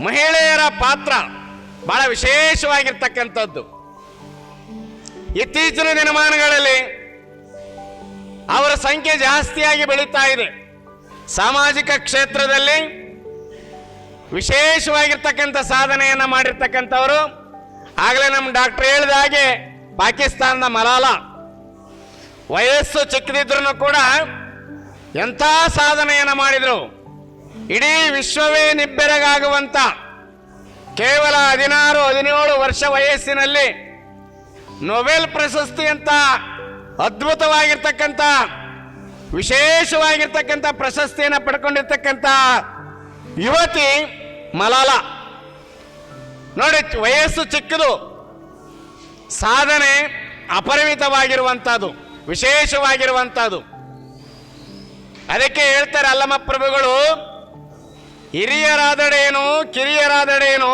ಮಹಿಳೆಯರ ಪಾತ್ರ ಬಹಳ ವಿಶೇಷವಾಗಿರ್ತಕ್ಕಂಥದ್ದು. ಇತ್ತೀಚಿನ ದಿನಮಾನಗಳಲ್ಲಿ ಅವರ ಸಂಖ್ಯೆ ಜಾಸ್ತಿಯಾಗಿ ಬೆಳೀತಾ ಇದೆ. ಸಾಮಾಜಿಕ ಕ್ಷೇತ್ರದಲ್ಲಿ ವಿಶೇಷವಾಗಿರ್ತಕ್ಕಂಥ ಸಾಧನೆಯನ್ನು ಮಾಡಿರ್ತಕ್ಕಂಥವರು. ಆಗಲೇ ನಮ್ಮ ಡಾಕ್ಟರ್ ಹೇಳಿದ ಹಾಗೆ ಪಾಕಿಸ್ತಾನದ ಮಲಾಲ. ವಯಸ್ಸು ಚಿಕ್ಕದಿದ್ರು ಕೂಡ ಎಂಥ ಸಾಧನೆಯನ್ನು ಮಾಡಿದರು. ಇಡೀ ವಿಶ್ವವೇ ನಿಬ್ಬೆರಗಾಗುವಂತ ಕೇವಲ ಹದಿನಾರು, ಹದಿನೇಳು ವರ್ಷ ವಯಸ್ಸಿನಲ್ಲಿ ನೊಬೆಲ್ ಪ್ರಶಸ್ತಿ ಅಂತ ಅದ್ಭುತವಾಗಿರ್ತಕ್ಕಂಥ, ವಿಶೇಷವಾಗಿರ್ತಕ್ಕಂಥ ಪ್ರಶಸ್ತಿಯನ್ನು ಪಡ್ಕೊಂಡಿರ್ತಕ್ಕಂಥ ಯುವತಿ ಮಲಾಲ. ನೋಡಿ, ವಯಸ್ಸು ಚಿಕ್ಕದು, ಸಾಧನೆ ಅಪರಿಮಿತವಾಗಿರುವಂಥದ್ದು ವಿಶೇಷವಾಗಿರುವಂಥದ್ದು ಅದಕ್ಕೆ ಹೇಳ್ತಾರೆ, ಅಲ್ಲಮ್ಮ ಪ್ರಭುಗಳು ಹಿರಿಯರಾದಡೇನು ಕಿರಿಯರಾದಡೇನು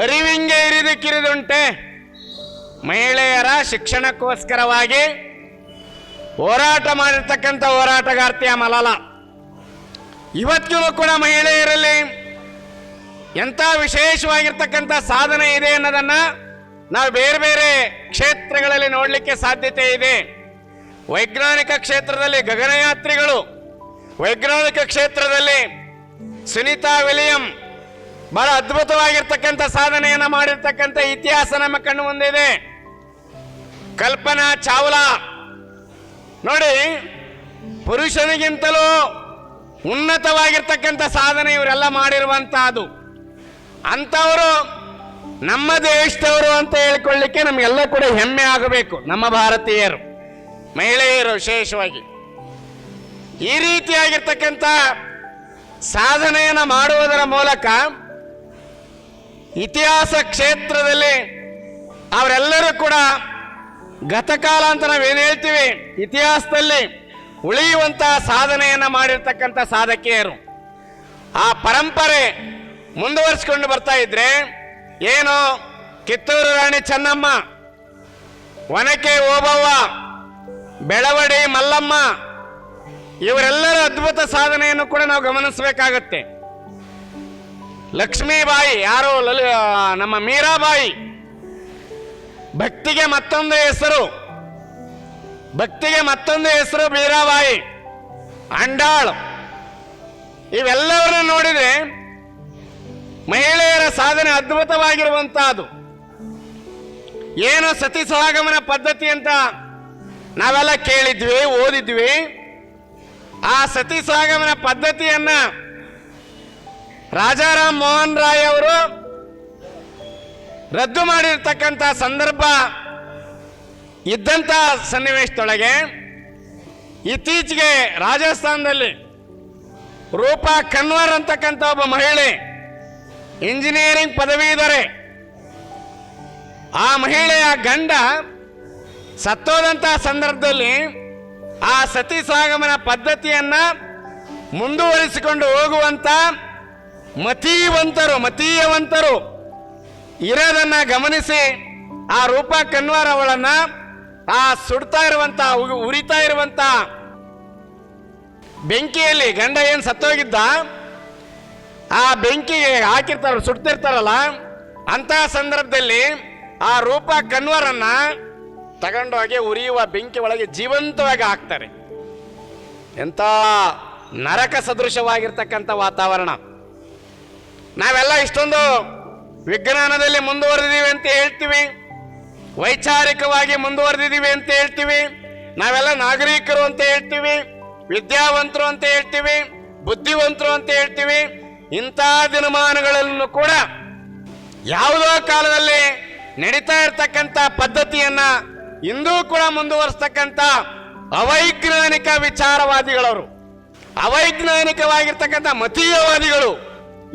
ಅರಿವಿಂಗೆ ಇರಿದು ಕಿರಿದುಂಟೆ. ಮಹಿಳೆಯರ ಶಿಕ್ಷಣಕ್ಕೋಸ್ಕರವಾಗಿ ಹೋರಾಟ ಮಾಡಿರ್ತಕ್ಕಂಥ ಹೋರಾಟಗಾರ್ತಿಯ ಮಲಲ. ಇವತ್ತಿಗೂ ಕೂಡ ಮಹಿಳೆಯರಲ್ಲಿ ಎಂಥ ವಿಶೇಷವಾಗಿರ್ತಕ್ಕಂಥ ಸಾಧನೆ ಇದೆ ಅನ್ನೋದನ್ನು ನಾವು ಬೇರೆ ಬೇರೆ ಕ್ಷೇತ್ರಗಳಲ್ಲಿ ನೋಡಲಿಕ್ಕೆ ಸಾಧ್ಯತೆ ಇದೆ. ವೈಜ್ಞಾನಿಕ ಕ್ಷೇತ್ರದಲ್ಲಿ ಗಗನಯಾತ್ರಿಗಳು, ವೈಜ್ಞಾನಿಕ ಕ್ಷೇತ್ರದಲ್ಲಿ ಸುನೀತಾ ವಿಲಿಯಂ, ಬಹಳ ಅದ್ಭುತವಾಗಿರ್ತಕ್ಕಂಥ ಸಾಧನೆಯನ್ನು ಮಾಡಿರ್ತಕ್ಕಂಥ ಇತಿಹಾಸ ನಮ್ಮ ಕಣ್ಣು ಮುಂದಿದೆ ಕಲ್ಪನಾ ಚಾವ್ಲಾ, ನೋಡಿ, ಪುರುಷನಿಗಿಂತಲೂ ಉನ್ನತವಾಗಿರ್ತಕ್ಕಂಥ ಸಾಧನೆ ಇವರೆಲ್ಲ ಮಾಡಿರುವಂತಹದು ಅಂಥವರು ನಮ್ಮ ದೇಶದವರು ಅಂತ ಹೇಳ್ಕೊಳ್ಳಿಕ್ಕೆ ನಮಗೆಲ್ಲ ಕೂಡ ಹೆಮ್ಮೆ ಆಗಬೇಕು, ನಮ್ಮ ಭಾರತೀಯರು, ಮಹಿಳೆಯರು ವಿಶೇಷವಾಗಿ. ಈ ರೀತಿಯಾಗಿರ್ತಕ್ಕಂಥ ಸಾಧನೆಯನ್ನು ಮಾಡುವುದರ ಮೂಲಕ ಇತಿಹಾಸ ಕ್ಷೇತ್ರದಲ್ಲಿ ಅವರೆಲ್ಲರೂ ಕೂಡ ಗತಕಾಲ ಅಂತ ನಾವೇನು ಹೇಳ್ತೀವಿ? ಇತಿಹಾಸದಲ್ಲಿ ಉಳಿಯುವಂತಹ ಸಾಧನೆಯನ್ನು ಮಾಡಿರ್ತಕ್ಕಂಥ ಸಾಧಕಿಯರು. ಆ ಪರಂಪರೆ ಮುಂದುವರಿಸಿಕೊಂಡು ಬರ್ತಾ ಇದ್ರೆ ಏನು? ಕಿತ್ತೂರು ರಾಣಿ ಚೆನ್ನಮ್ಮ, ಒನಕೆ ಓಬವ್ವ, ಬೆಳವಡಿ ಮಲ್ಲಮ್ಮ ಇವರೆಲ್ಲರ ಅದ್ಭುತ ಸಾಧನೆಯನ್ನು ಕೂಡ ನಾವು ಗಮನಿಸಬೇಕಾಗತ್ತೆ. ಲಕ್ಷ್ಮೀಬಾಯಿ, ಯಾರು ಲಲಿ ನಮ್ಮ ಮೀರಾಬಾಯಿ. ಭಕ್ತಿಗೆ ಮತ್ತೊಂದು ಹೆಸರು. ಭಕ್ತಿಗೆ ಮತ್ತೊಂದು ಹೆಸರು ಮೀರಾಬಾಯಿ. ಅಂಡಾಳ್. ಇವೆಲ್ಲವರನ್ನು ನೋಡಿದ್ರೆ ಮಹಿಳೆಯರ ಸಾಧನೆ ಅದ್ಭುತವಾಗಿರುವಂತಹದು ಏನು ಸತಿ ಸಹಗಮನ ಪದ್ಧತಿ ಅಂತ ನಾವೆಲ್ಲ ಕೇಳಿದ್ವಿ, ಓದಿದ್ವಿ. ಆ ಸತಿ ಸಾಗಮನ ಪದ್ಧತಿಯನ್ನ ರಾಜಾರಾಮ್ ಮೋಹನ್ ರಾಯ್ ಅವರು ರದ್ದು ಮಾಡಿರ್ತಕ್ಕಂಥ ಸಂದರ್ಭ ಇದ್ದಂಥ ಸನ್ನಿವೇಶದೊಳಗೆ ಇತ್ತೀಚೆಗೆ ರಾಜಸ್ಥಾನದಲ್ಲಿ ರೂಪಾ ಕನ್ವರ್ ಅಂತಕ್ಕಂಥ ಒಬ್ಬ ಮಹಿಳೆ ಇಂಜಿನಿಯರಿಂಗ್ ಪದವೀಧರೆ ಆ ಮಹಿಳೆಯ ಗಂಡ ಸತ್ತೋದಂಥ ಸಂದರ್ಭದಲ್ಲಿ ಆ ಸತಿ ಸಾಗಮನ ಪದ್ಧತಿಯನ್ನ ಮುಂದುವರಿಸಿಕೊಂಡು ಹೋಗುವಂತ ಮತೀವಂತರು, ಮತೀಯವಂತರು ಇರೋದನ್ನ ಗಮನಿಸಿ, ಆ ರೂಪ ಕನ್ವಾರ್ ಅವಳನ್ನ ಆ ಸುಡ್ತಾ ಇರುವಂತ ಉರಿತಾ ಇರುವಂತ ಬೆಂಕಿಯಲ್ಲಿ ಗಂಡ ಏನು ಸತ್ತೋಗಿದ್ದ? ಆ ಬೆಂಕಿಗೆ ಹಾಕಿರ್ತಾರ, ಸುಡ್ತಿರ್ತಾರಲ್ಲ, ಅಂತಹ ಸಂದರ್ಭದಲ್ಲಿ ಆ ರೂಪ ಕನ್ವರನ್ನ ತಗೊಂಡೋಗಿ ಉರಿಯುವ ಬೆಂಕಿ ಒಳಗೆ ಜೀವಂತವಾಗಿ ಹಾಕ್ತಾರೆ. ಎಂತ ನರಕ ಸದೃಶವಾಗಿರ್ತಕ್ಕಂಥ ವಾತಾವರಣ. ನಾವೆಲ್ಲ ಇಷ್ಟೊಂದು ವಿಜ್ಞಾನದಲ್ಲಿ ಮುಂದುವರೆದಿದ್ದೀವಿ ಅಂತ ಹೇಳ್ತೀವಿ. ವೈಚಾರಿಕವಾಗಿ ಮುಂದುವರೆದಿದ್ದೀವಿ ಅಂತ ಹೇಳ್ತೀವಿ. ನಾವೆಲ್ಲ ನಾಗರಿಕರು ಅಂತ ಹೇಳ್ತೀವಿ. ವಿದ್ಯಾವಂತರು ಅಂತ ಹೇಳ್ತೀವಿ. ಬುದ್ಧಿವಂತರು ಅಂತ ಹೇಳ್ತೀವಿ. ಇಂಥ ದಿನಮಾನಗಳನ್ನು ಕೂಡ ಯಾವುದೋ ಕಾಲದಲ್ಲಿ ನಡೀತಾ ಇರ್ತಕ್ಕಂಥ ಪದ್ಧತಿಯನ್ನ ಇಂದೂ ಕೂಡ ಮುಂದುವರಿಸ್ತಕ್ಕಂಥ ಅವೈಜ್ಞಾನಿಕ ವಿಚಾರವಾದಿಗಳವರು, ಅವೈಜ್ಞಾನಿಕವಾಗಿರ್ತಕ್ಕಂಥ ಮತೀಯವಾದಿಗಳು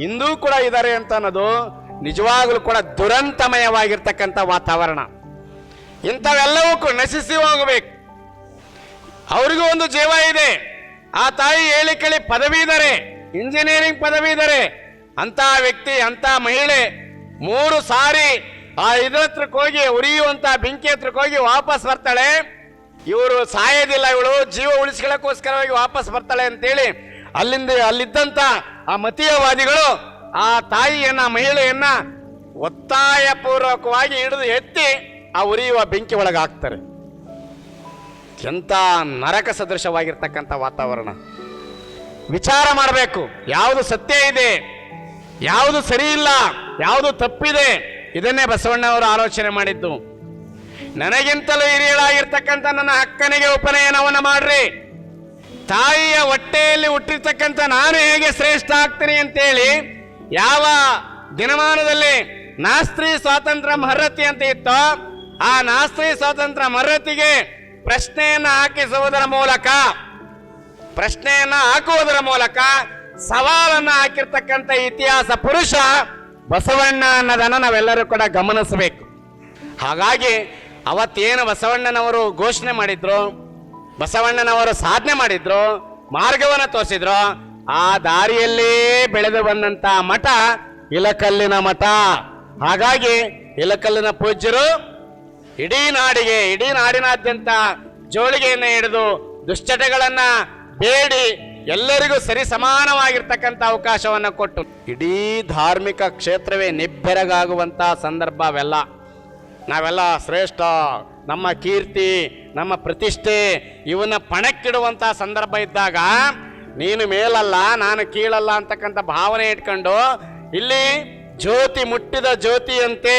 ಇಂದೂ ಕೂಡ ಇದ್ದಾರೆ ಅಂತ ಅನ್ನೋದು ನಿಜವಾಗಲೂ ಕೂಡ ದುರಂತಮಯವಾಗಿರ್ತಕ್ಕಂಥ ವಾತಾವರಣ. ಇಂಥವೆಲ್ಲವೂ ಕೂಡ ನಶಿಸಿ ಹೋಗಬೇಕು. ಅವರಿಗೂ ಒಂದು ಜೀವ ಇದೆ. ಆ ತಾಯಿ ಹೇಳಿ ಕೇಳಿ ಪದವೀಧರೆ ಇಂಜಿನಿಯರಿಂಗ್ ಪದವೀಧರೆ ಅಂತ ವ್ಯಕ್ತಿ ಅಂತ ಮಹಿಳೆ ಮೂರು ಸಾರಿ ಆ ಇದ್ರ ಹತ್ರಕ್ಕೆ ಹೋಗಿ, ಉರಿಯುವಂತ ಬೆಂಕಿ ಹತ್ರಕ್ಕೆ ಹೋಗಿ ವಾಪಸ್ ಬರ್ತಾಳೆ. ಇವರು ಸಾಯೋದಿಲ್ಲ ಇವಳು, ಜೀವ ಉಳಿಸ್ಕೊಳ್ಳೋಕ್ಕೋಸ್ಕರವಾಗಿ ವಾಪಸ್ ಬರ್ತಾಳೆ ಅಂತೇಳಿ ಅಲ್ಲಿಂದ, ಅಲ್ಲಿದ್ದಂತ ಆ ಮತೀಯವಾದಿಗಳು ಆ ತಾಯಿಯನ್ನ, ಮಹಿಳೆಯನ್ನ ಒತ್ತಾಯ ಪೂರ್ವಕವಾಗಿ ಹಿಡಿದು ಎತ್ತಿ ಆ ಉರಿಯುವ ಬೆಂಕಿ ಒಳಗೆ ಹಾಕ್ತಾರೆ. ಎಂಥ ನರಕ ಸದೃಶವಾಗಿರ್ತಕ್ಕಂಥ ವಾತಾವರಣ. ವಿಚಾರ ಮಾಡಬೇಕು. ಯಾವುದು ಸತ್ಯ ಇದೆ, ಯಾವುದು ಸರಿ ಇಲ್ಲ, ಯಾವುದು ತಪ್ಪಿದೆ ಇದನ್ನೇ ಬಸವಣ್ಣ ಅವರು ಆಲೋಚನೆ ಮಾಡಿದ್ದು. ನನಗಿಂತಲೂ ಹಿರಿಯಳಾಗಿರ್ತಕ್ಕಂಥ ನನ್ನ ಅಕ್ಕನಿಗೆ ಉಪನಯನವನ್ನು ಮಾಡ್ರಿ. ತಾಯಿಯ ಹೊಟ್ಟೆಯಲ್ಲಿ ಹುಟ್ಟಿರ್ತಕ್ಕಂಥ ನಾನು ಹೇಗೆ ಶ್ರೇಷ್ಠ ಆಗ್ತೀನಿ ಅಂತೇಳಿ ಯಾವ ದಿನಮಾನದಲ್ಲಿ ನಾಸ್ತ್ರೀ ಸ್ವಾತಂತ್ರ್ಯ ಮಹರತಿ ಅಂತ ಇತ್ತೋ, ಆ ನಾಸ್ತ್ರೀ ಸ್ವಾತಂತ್ರ್ಯ ಮಹರತಿಗೆ ಪ್ರಶ್ನೆಯನ್ನ ಹಾಕಿಸುವುದರ ಮೂಲಕ, ಪ್ರಶ್ನೆಯನ್ನ ಹಾಕುವುದರ ಮೂಲಕ ಸವಾಲನ್ನು ಹಾಕಿರ್ತಕ್ಕಂಥ ಇತಿಹಾಸ ಪುರುಷ ಬಸವಣ್ಣ ಅನ್ನೋದನ್ನು ನಾವೆಲ್ಲರೂ ಕೂಡ ಗಮನಿಸಬೇಕು. ಹಾಗಾಗಿ ಅವತ್ತೇನು ಬಸವಣ್ಣನವರು ಘೋಷಣೆ ಮಾಡಿದ್ರು, ಬಸವಣ್ಣನವರು ಸಾಧನೆ ಮಾಡಿದ್ರು, ಮಾರ್ಗವನ್ನು ತೋರಿಸಿದ್ರು, ಆ ದಾರಿಯಲ್ಲೇ ಬೆಳೆದು ಬಂದಂತ ಮಠ ಇಲಕಲ್ಲಿನ ಮಠ. ಹಾಗಾಗಿ ಇಲಕಲ್ಲಿನ ಪೂಜ್ಯರು ಇಡೀ ನಾಡಿಗೆ, ಇಡೀ ನಾಡಿನಾದ್ಯಂತ ಜೋಳಿಗೆಯನ್ನು ಹಿಡಿದು ದುಶ್ಚಟಗಳನ್ನ ಬೇಡಿ ಎಲ್ಲರಿಗೂ ಸರಿ ಸಮಾನವಾಗಿರ್ತಕ್ಕಂಥ ಅವಕಾಶವನ್ನು ಕೊಟ್ಟು ಇಡೀ ಧಾರ್ಮಿಕ ಕ್ಷೇತ್ರವೇ ನಿಬ್ಬೆರಗಾಗುವಂಥ ಸಂದರ್ಭ ಅವೆಲ್ಲ ನಾವೆಲ್ಲ ಶ್ರೇಷ್ಠ, ನಮ್ಮ ಕೀರ್ತಿ, ನಮ್ಮ ಪ್ರತಿಷ್ಠೆ, ಇವನ್ನ ಪಣಕ್ಕಿಡುವಂಥ ಸಂದರ್ಭ ಇದ್ದಾಗ ನೀನು ಮೇಲಲ್ಲ, ನಾನು ಕೀಳಲ್ಲ ಅಂತಕ್ಕಂಥ ಭಾವನೆ ಇಟ್ಕೊಂಡು ಇಲ್ಲಿ ಜ್ಯೋತಿ ಮುಟ್ಟಿದ ಜ್ಯೋತಿಯಂತೆ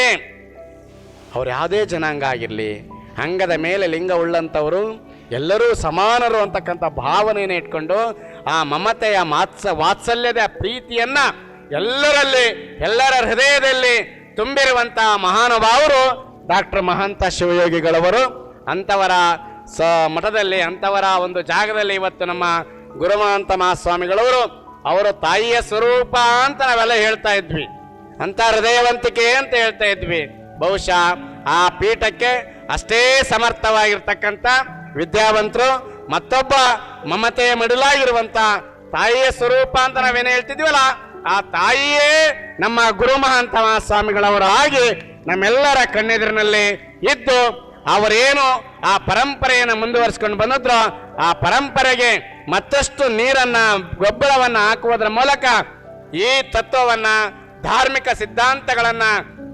ಅವ್ರು ಯಾವುದೇ ಜನಾಂಗ ಆಗಿರಲಿ, ಅಂಗದ ಮೇಲೆ ಲಿಂಗ ಉಳ್ಳಂಥವರು ಎಲ್ಲರೂ ಸಮಾನರು ಅಂತಕ್ಕಂಥ ಭಾವನೆಯನ್ನು ಇಟ್ಕೊಂಡು ಆ ಮಮತೆಯ ಮಾತ್ಸ ವಾತ್ಸಲ್ಯದ ಪ್ರೀತಿಯನ್ನ ಎಲ್ಲರಲ್ಲಿ, ಎಲ್ಲರ ಹೃದಯದಲ್ಲಿ ತುಂಬಿರುವಂತಹ ಮಹಾನುಭಾವರು ಡಾಕ್ಟರ್ ಮಹಂತ ಶಿವಯೋಗಿಗಳವರು. ಅಂಥವರ ಸ ಮಠದಲ್ಲಿ ಅಂಥವರ ಒಂದು ಜಾಗದಲ್ಲಿ ಇವತ್ತು ನಮ್ಮ ಗುರುಮಹಂತ ಮಹಾಸ್ವಾಮಿಗಳವರು, ಅವರ ತಾಯಿಯ ಸ್ವರೂಪ ಅಂತ ನಾವೆಲ್ಲ ಹೇಳ್ತಾ ಇದ್ವಿ. ಅಂತ ಹೃದಯವಂತಿಕೆ ಅಂತ ಹೇಳ್ತಾ ಇದ್ವಿ. ಬಹುಶಃ ಆ ಪೀಠಕ್ಕೆ ಅಷ್ಟೇ ಸಮರ್ಥವಾಗಿರ್ತಕ್ಕಂಥ ವಿದ್ಯಾವಂತರು ಮತ್ತೊಬ್ಬ ಮಮತೆಯ ಮಡಲಾಗಿರುವಂತ ತಾಯಿಯ ಸ್ವರೂಪ ಅಂತ ನಾವೇನು ಹೇಳ್ತಿದ್ವಲ್ಲ, ಆ ತಾಯಿಯೇ ನಮ್ಮ ಗುರು ಮಹಾಂತ ಸ್ವಾಮಿಗಳವರ ಆಗಿ ನಮ್ಮೆಲ್ಲರ ಕಣ್ಣೆದುರಿನಲ್ಲಿ ಇದ್ದು ಅವರೇನು ಆ ಪರಂಪರೆಯನ್ನು ಮುಂದುವರಿಸಿಕೊಂಡು ಬಂದಿದ್ರು, ಆ ಪರಂಪರೆಗೆ ಮತ್ತಷ್ಟು ನೀರನ್ನ, ಗೊಬ್ಬರವನ್ನ ಹಾಕುವುದರ ಮೂಲಕ ಈ ತತ್ವವನ್ನ, ಧಾರ್ಮಿಕ ಸಿದ್ಧಾಂತಗಳನ್ನ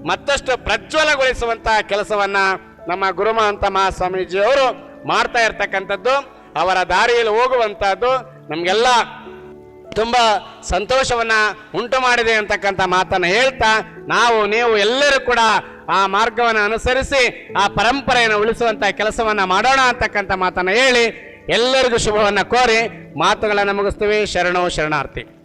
ಮತ್ತಷ್ಟು ಪ್ರಜ್ವಲಗೊಳಿಸುವಂತಹ ಕೆಲಸವನ್ನ ನಮ್ಮ ಗುರುಮಹಂತ ಮಹಾಸ್ವಾಮೀಜಿಯವರು ಮಾಡ್ತಾ ಇರ್ತಕ್ಕಂಥದ್ದು. ಅವರ ದಾರಿಯಲ್ಲಿ ಹೋಗುವಂತಹದ್ದು ನಮಗೆಲ್ಲ ತುಂಬ ಸಂತೋಷವನ್ನ ಉಂಟು ಮಾಡಿದೆ ಅಂತಕ್ಕಂಥ ಮಾತನ್ನ ಹೇಳ್ತಾ ನಾವು, ನೀವು ಎಲ್ಲರೂ ಕೂಡ ಆ ಮಾರ್ಗವನ್ನು ಅನುಸರಿಸಿ ಆ ಪರಂಪರೆಯನ್ನು ಉಳಿಸುವಂತ ಕೆಲಸವನ್ನ ಮಾಡೋಣ ಅಂತಕ್ಕಂಥ ಮಾತನ್ನ ಹೇಳಿ ಎಲ್ಲರಿಗೂ ಶುಭವನ್ನು ಕೋರಿ ಮಾತುಗಳನ್ನು ಮುಗಿಸ್ತೀವಿ. ಶರಣೋ ಶರಣಾರ್ಥಿ.